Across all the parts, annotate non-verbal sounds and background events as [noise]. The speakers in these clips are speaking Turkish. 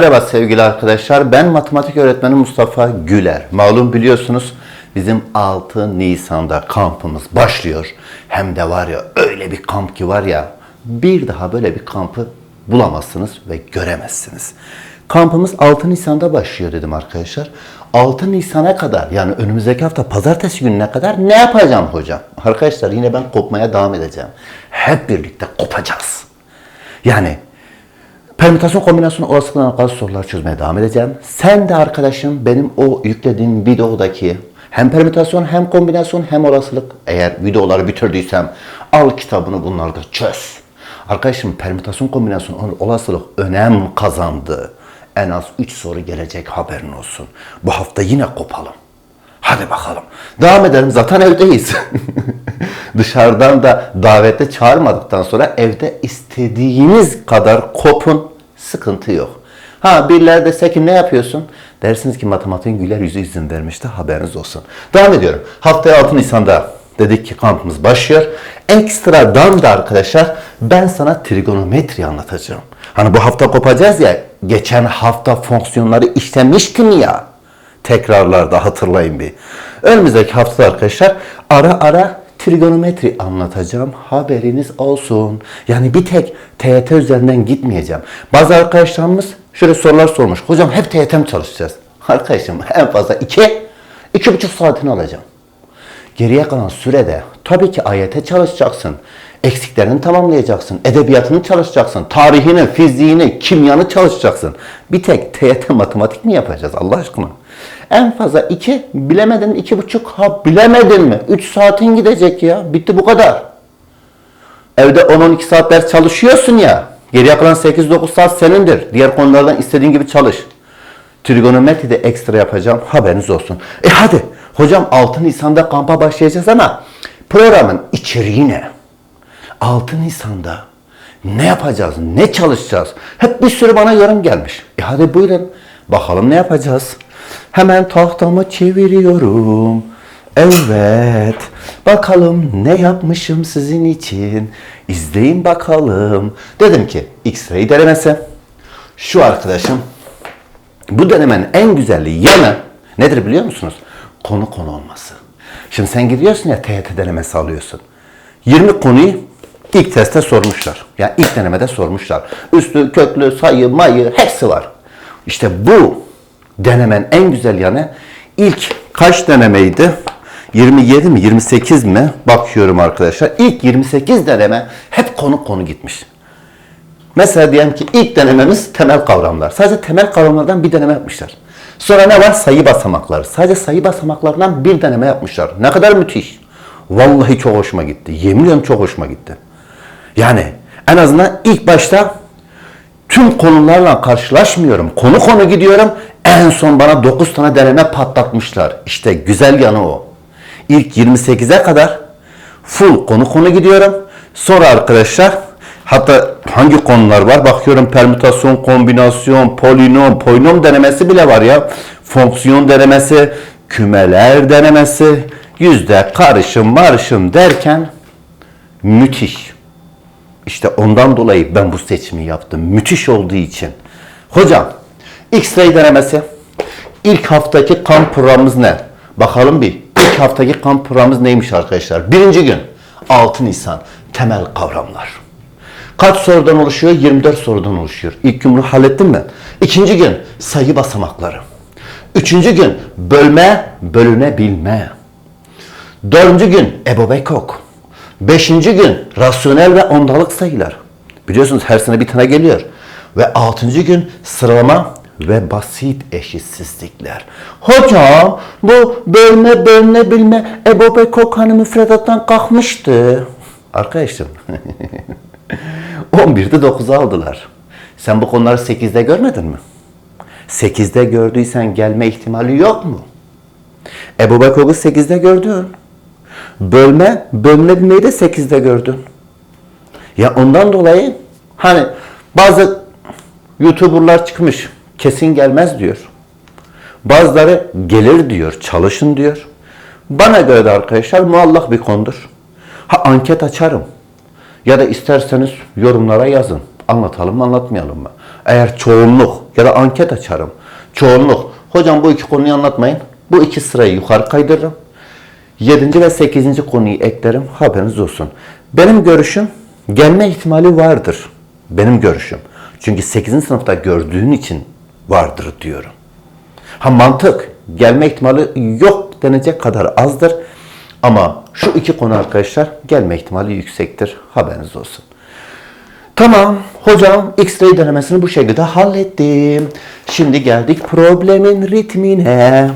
Merhaba sevgili arkadaşlar. Ben matematik öğretmeni Mustafa Güler. Malum biliyorsunuz bizim 6 Nisan'da kampımız başlıyor. Hem de var ya öyle bir kamp ki var ya bir daha böyle bir kampı bulamazsınız ve göremezsiniz. Kampımız 6 Nisan'da başlıyor dedim arkadaşlar. 6 Nisan'a kadar yani önümüzdeki hafta pazartesi gününe kadar ne yapacağım hocam? Arkadaşlar yine ben kopmaya devam edeceğim. Hep birlikte kopacağız. Yani Permütasyon kombinasyon olasılıklarına karşı sorular çözmeye devam edeceğim. Sen de arkadaşım benim o yüklediğim videodaki hem permütasyon hem kombinasyon hem olasılık eğer videoları bitirdiysen al kitabını bunlarda çöz. Arkadaşım permütasyon kombinasyon olasılık önem kazandı. En az 3 soru gelecek haberin olsun. Bu hafta yine kopalım. Hadi bakalım. Devam edelim. Zaten evdeyiz. [laughs] Dışarıdan da davette çağırmadıktan sonra evde istediğiniz kadar kopun. Sıkıntı yok. Ha birileri dese ki ne yapıyorsun? Dersiniz ki matematiğin güler yüzü izin vermişti. Haberiniz olsun. Devam ediyorum. Haftaya 6 Nisan'da dedik ki kampımız başlıyor. Ekstradan da arkadaşlar ben sana trigonometri anlatacağım. Hani bu hafta kopacağız ya. Geçen hafta fonksiyonları işlemiştim ya tekrarlarda hatırlayın bir. Önümüzdeki hafta arkadaşlar ara ara trigonometri anlatacağım. Haberiniz olsun. Yani bir tek TYT üzerinden gitmeyeceğim. Bazı arkadaşlarımız şöyle sorular sormuş. Hocam hep TYT mi çalışacağız? [laughs] Arkadaşım en fazla iki, iki buçuk saatini alacağım. Geriye kalan sürede tabii ki AYT çalışacaksın. Eksiklerini tamamlayacaksın. Edebiyatını çalışacaksın. Tarihini, fiziğini, kimyanı çalışacaksın. Bir tek TYT matematik mi yapacağız Allah aşkına? En fazla iki, bilemedin iki buçuk. Ha bilemedin mi? Üç saatin gidecek ya. Bitti bu kadar. Evde 10-12 saat ders çalışıyorsun ya. Geriye kalan 8-9 saat senindir. Diğer konulardan istediğin gibi çalış. Trigonometri de ekstra yapacağım. Haberiniz olsun. E hadi. Hocam 6 Nisan'da kampa başlayacağız ama programın içeriği ne? 6 Nisan'da ne yapacağız? Ne çalışacağız? Hep bir sürü bana yorum gelmiş. E hadi buyurun. Bakalım ne yapacağız? Hemen tahtamı çeviriyorum. Evet. Bakalım ne yapmışım sizin için. İzleyin bakalım. Dedim ki X-ray denemesi. Şu arkadaşım bu denemenin en güzelliği yanı nedir biliyor musunuz? Konu konu olması. Şimdi sen gidiyorsun ya TYT denemesi alıyorsun. 20 konuyu ilk testte sormuşlar. Yani ilk denemede sormuşlar. Üstü, köklü, sayı, mayı hepsi var. İşte bu denemen en güzel yanı ilk kaç denemeydi? 27 mi 28 mi? Bakıyorum arkadaşlar. İlk 28 deneme hep konu konu gitmiş. Mesela diyelim ki ilk denememiz temel kavramlar. Sadece temel kavramlardan bir deneme yapmışlar. Sonra ne var? Sayı basamakları. Sadece sayı basamaklarından bir deneme yapmışlar. Ne kadar müthiş. Vallahi çok hoşuma gitti. Yemin ediyorum çok hoşuma gitti. Yani en azından ilk başta tüm konularla karşılaşmıyorum. Konu konu gidiyorum. En son bana 9 tane deneme patlatmışlar. İşte güzel yanı o. İlk 28'e kadar full konu konu gidiyorum. Sonra arkadaşlar hatta hangi konular var? Bakıyorum permütasyon, kombinasyon, polinom, polinom denemesi bile var ya. Fonksiyon denemesi, kümeler denemesi, yüzde karışım marışım derken müthiş. İşte ondan dolayı ben bu seçimi yaptım. Müthiş olduğu için. Hocam, X-ray denemesi. İlk haftaki kamp programımız ne? Bakalım bir. İlk haftaki kamp programımız neymiş arkadaşlar? Birinci gün 6 Nisan temel kavramlar. Kaç sorudan oluşuyor? 24 sorudan oluşuyor. İlk gün bunu hallettin mi? İkinci gün sayı basamakları. Üçüncü gün bölme, bölünebilme. Dördüncü gün Ebo Bekok. Beşinci gün rasyonel ve ondalık sayılar. Biliyorsunuz her sene bir tane geliyor. Ve altıncı gün sıralama ve basit eşitsizlikler. Hocam bu bölme bölünebilme Ebo Bekok hani müfredattan kalkmıştı. Arkadaşım [laughs] 11'de 9'a aldılar. Sen bu konuları 8'de görmedin mi? 8'de gördüysen gelme ihtimali yok mu? Ebu Bekir'i 8'de gördün. Bölme, bölünebilmeyi de 8'de gördün. Ya ondan dolayı hani bazı YouTuber'lar çıkmış kesin gelmez diyor. Bazıları gelir diyor, çalışın diyor. Bana göre de arkadaşlar muallak bir konudur. Ha anket açarım. Ya da isterseniz yorumlara yazın. Anlatalım mı anlatmayalım mı? Eğer çoğunluk ya da anket açarım. Çoğunluk. Hocam bu iki konuyu anlatmayın. Bu iki sırayı yukarı kaydırırım. 7. ve 8. konuyu eklerim. Haberiniz olsun. Benim görüşüm gelme ihtimali vardır. Benim görüşüm. Çünkü 8. sınıfta gördüğün için vardır diyorum. Ha mantık gelme ihtimali yok denecek kadar azdır. Ama şu iki konu arkadaşlar gelme ihtimali yüksektir. Haberiniz olsun. Tamam hocam X-ray denemesini bu şekilde hallettim. Şimdi geldik problemin ritmine.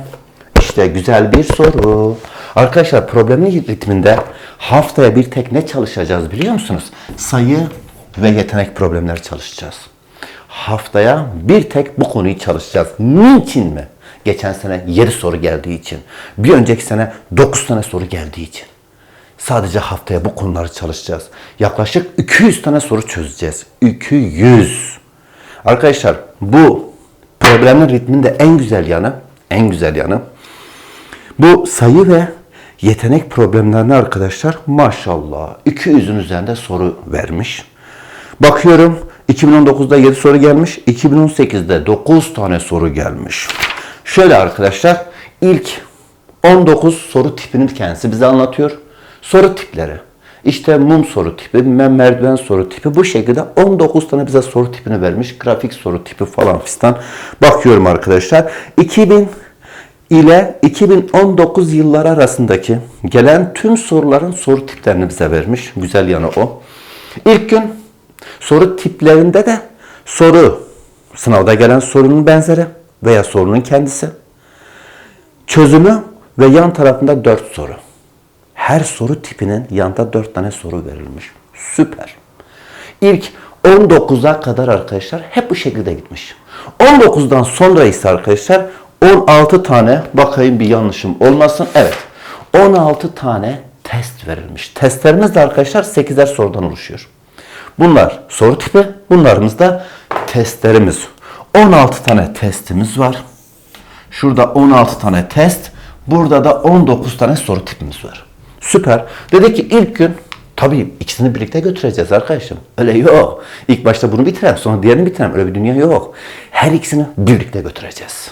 İşte güzel bir soru. Arkadaşlar problemin ritminde haftaya bir tek ne çalışacağız biliyor musunuz? Sayı ve yetenek problemleri çalışacağız. Haftaya bir tek bu konuyu çalışacağız. Niçin mi? Geçen sene 7 soru geldiği için. Bir önceki sene 9 tane soru geldiği için. Sadece haftaya bu konuları çalışacağız. Yaklaşık 200 tane soru çözeceğiz. 200. Arkadaşlar bu problemin ritminde en güzel yanı, en güzel yanı bu sayı ve yetenek problemlerine arkadaşlar maşallah 200'ün üzerinde soru vermiş. Bakıyorum 2019'da 7 soru gelmiş, 2018'de 9 tane soru gelmiş. Şöyle arkadaşlar ilk 19 soru tipinin kendisi bize anlatıyor. Soru tipleri. İşte mum soru tipi, merdiven soru tipi bu şekilde 19 tane bize soru tipini vermiş. Grafik soru tipi falan fistan. Bakıyorum arkadaşlar. 2000 ile 2019 yılları arasındaki gelen tüm soruların soru tiplerini bize vermiş. Güzel yanı o. İlk gün soru tiplerinde de soru, sınavda gelen sorunun benzeri veya sorunun kendisi, çözümü ve yan tarafında 4 soru. Her soru tipinin yanında 4 tane soru verilmiş. Süper. İlk 19'a kadar arkadaşlar hep bu şekilde gitmiş. 19'dan sonra ise arkadaşlar 16 tane bakayım bir yanlışım olmasın. Evet. 16 tane test verilmiş. Testlerimiz de arkadaşlar 8'er sorudan oluşuyor. Bunlar soru tipi, bunlarımız da testlerimiz. 16 tane testimiz var. Şurada 16 tane test, burada da 19 tane soru tipimiz var. Süper. Dedi ki ilk gün tabii ikisini birlikte götüreceğiz arkadaşım. Öyle yok. İlk başta bunu bitirelim, sonra diğerini bitirelim. Öyle bir dünya yok. Her ikisini birlikte götüreceğiz.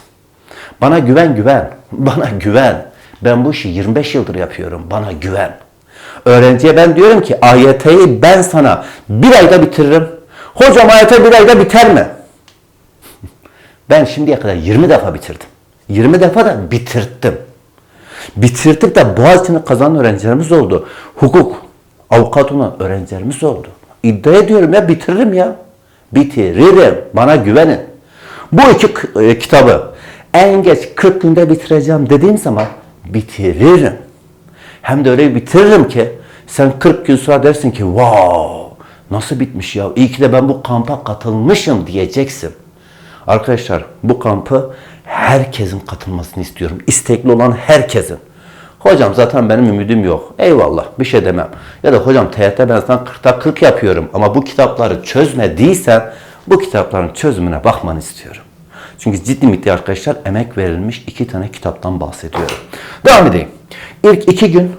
Bana güven güven. Bana güven. Ben bu işi 25 yıldır yapıyorum. Bana güven. Öğrenciye ben diyorum ki AYT'yi ben sana bir ayda bitiririm. Hocam AYT bir ayda biter mi? [laughs] Ben şimdiye kadar 20 defa bitirdim. 20 defa da bitirttim. Bitirdik de Boğaziçi'ni kazanan öğrencilerimiz oldu. Hukuk, avukat olan öğrencilerimiz oldu. İddia ediyorum ya bitiririm ya. Bitiririm. Bana güvenin. Bu iki e, kitabı en geç 40 günde bitireceğim dediğim zaman bitiririm. Hem de öyle bitiririm ki sen 40 gün sonra dersin ki wow nasıl bitmiş ya iyi ki de ben bu kampa katılmışım diyeceksin. Arkadaşlar bu kampı herkesin katılmasını istiyorum. İstekli olan herkesin. Hocam zaten benim ümidim yok. Eyvallah bir şey demem. Ya da hocam TYT ben sana 40'ta 40 yapıyorum ama bu kitapları çözmediysen bu kitapların çözümüne bakmanı istiyorum. Çünkü ciddi miktar arkadaşlar emek verilmiş iki tane kitaptan bahsediyorum. Devam edeyim. İlk iki gün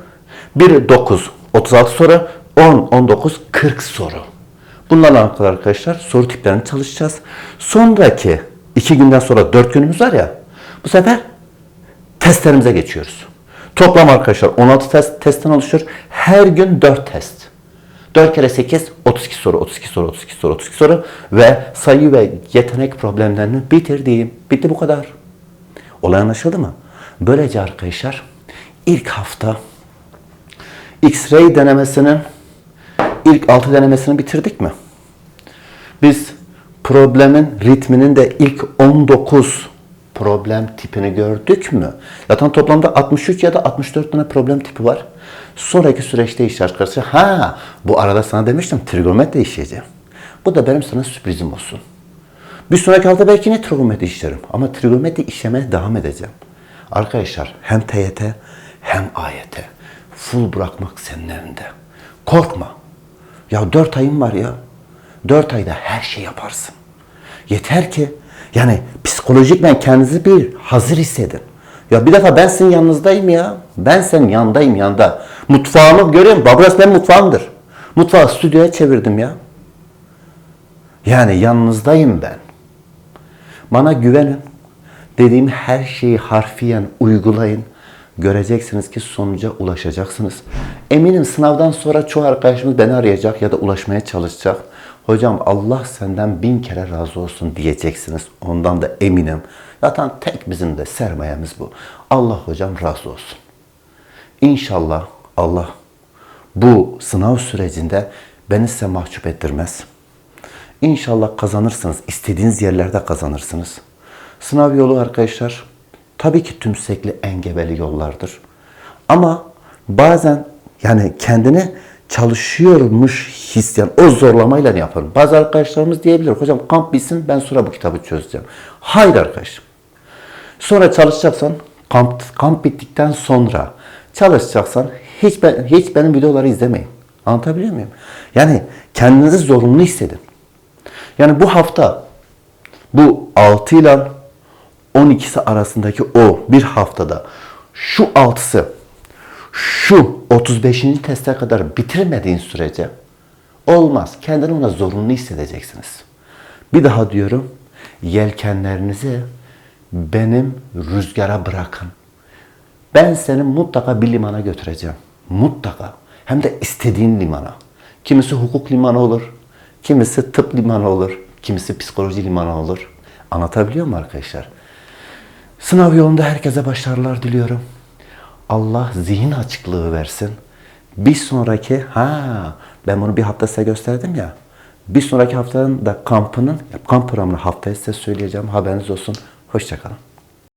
1, 9, 36 soru, 10, 19, 40 soru. Bunlarla alakalı arkadaşlar soru tiplerini çalışacağız. Sonraki iki günden sonra dört günümüz var ya. Bu sefer testlerimize geçiyoruz. Toplam arkadaşlar 16 test, testten oluşuyor. Her gün 4 test. 4 kere 8, 32 soru, 32 soru, 32 soru, 32 soru ve sayı ve yetenek problemlerini bitirdiğim. Bitti bu kadar. Olay anlaşıldı mı? Böylece arkadaşlar ilk hafta X-ray denemesinin ilk 6 denemesini bitirdik mi? Biz problemin ritminin de ilk 19 problem tipini gördük mü? Zaten toplamda 63 ya da 64 tane problem tipi var. Sonraki süreçte işte arkadaşlar ha bu arada sana demiştim trigonometri işleyeceğim. Bu da benim sana sürprizim olsun. Bir sonraki hafta belki yine trigonometri işlerim. Ama trigonometri işlemeye devam edeceğim. Arkadaşlar hem TYT hem AYT. Full bırakmak senin elinde. Korkma. Ya dört ayın var ya. Dört ayda her şey yaparsın. Yeter ki yani psikolojikmen kendinizi bir hazır hissedin. Ya bir defa ben sizin yanınızdayım ya. Ben senin yanındayım yanda. Mutfağımı görüyorum. Babras benim mutfağımdır. Mutfağı stüdyoya çevirdim ya. Yani yanınızdayım ben. Bana güvenin. Dediğim her şeyi harfiyen uygulayın. Göreceksiniz ki sonuca ulaşacaksınız. Eminim sınavdan sonra çoğu arkadaşımız beni arayacak ya da ulaşmaya çalışacak. Hocam Allah senden bin kere razı olsun diyeceksiniz. Ondan da eminim. Zaten tek bizim de sermayemiz bu. Allah hocam razı olsun. İnşallah Allah bu sınav sürecinde beni size mahcup ettirmez. İnşallah kazanırsınız. İstediğiniz yerlerde kazanırsınız. Sınav yolu arkadaşlar tabii ki tümsekli engebeli yollardır. Ama bazen yani kendini çalışıyormuş hissediyen o zorlamayla yaparım. Bazı arkadaşlarımız diyebilir hocam kamp bitsin ben sonra bu kitabı çözeceğim. Hayır arkadaşım. Sonra çalışacaksan kamp, kamp bittikten sonra çalışacaksan hiç ben, hiç benim videoları izlemeyin. Anlatabiliyor muyum? Yani kendinizi zorunlu hissedin. Yani bu hafta bu 6 ile 12'si arasındaki o bir haftada şu 6'sı şu 35. teste kadar bitirmediğin sürece olmaz. Kendini ona zorunlu hissedeceksiniz. Bir daha diyorum. Yelkenlerinizi benim rüzgara bırakın. Ben seni mutlaka bir limana götüreceğim. Mutlaka. Hem de istediğin limana. Kimisi hukuk limanı olur. Kimisi tıp limanı olur. Kimisi psikoloji limanı olur. Anlatabiliyor muyum arkadaşlar? Sınav yolunda herkese başarılar diliyorum. Allah zihin açıklığı versin. Bir sonraki, ha ben bunu bir hafta size gösterdim ya. Bir sonraki haftanın da kampının, kamp programını haftaya size söyleyeceğim. Haberiniz olsun. Hoşçakalın.